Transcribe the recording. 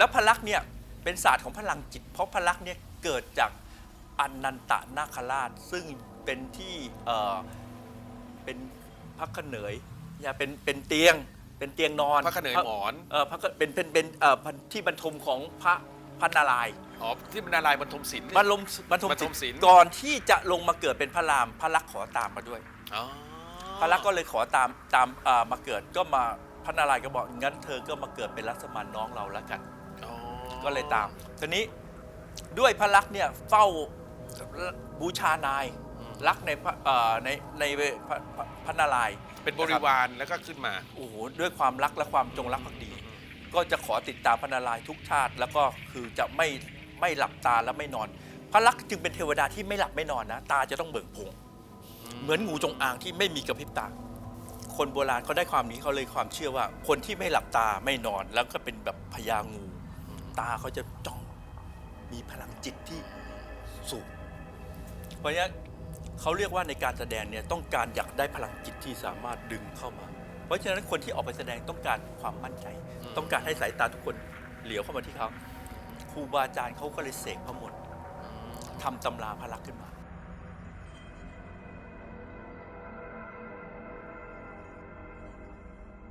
แล้วพลักษณ์เนี่ยเป็นศาสตร์ของพลังจิต เพราะพลักษณ์เนี่ยเกิดจากอนันตนาคราช ซึ่งเป็นที่เอ่อเป็นพระขเนยอย่าเป็นเป็นเตียงเป็นเตียงนอนพระขเนยหมอน เออพระขเป็นเป็นเป็นเอ่อพันที่บรรทมของพระพระนารายณ์ อ๋อ ที่มันนารายณ์บรรทมศิลป์ บรรลมบรรทมบรรทมศิศิลลป์ป์ก่อนที่จะลงมาเกิดเป็นพระรามพระลักษณ์ขอตามมาด้วย อ๋อพระลักษณ์ก็เลยขอตามตามเอ่อมาเกิดก็มาพระนารายณ์ก็บอกงั้นเธอก็มาเกิดเป็นรัศมันน้องเราแล้วกันอ๋อ ก็เลยตามทีนี้ด้วยพระลักษณ์เนี่ยเฝ้าบูชานายรักในพระเอ่อในในพระพระพระนารายณ์เป็นบริวารแล้วก็ขึ้นมา โอ้โหด้วยความรักและความจงรักภักดี ก็จะขอติดตามพระนารายณ์ทุกชาติ แล้วก็คือจะไม่ไม่หลับตาและไม่นอน พระลักษณ์จึงเป็นเทวดาที่ไม่หลับไม่นอนนะ ตาจะต้องเบิกโพรงเหมือนงูจงอางที่ไม่มีกระพริบตา คนโบราณเขาได้ความนี้เขาเลยความเชื่อว่า คนที่ไม่หลับตาไม่นอนแล้วก็เป็นแบบพญางู ตาเขาจะจ้อง มีพลังจิตที่สูง เพราะฉะนั้นเขาเรียกว่าในการแสดงเนี่ยต้องการอยากได้พลังจิตที่สามารถดึงเข้ามา เพราะฉะนั้นคนที่ออกไปแสดงต้องการความมั่นใจ ต้องการให้สายตาทุกคนเหลียวเข้ามาที่เขาครูบาอาจารย์เขาก็เลยเสกพระมนต์ทำตำราพระลักษณ์ขึ้นมา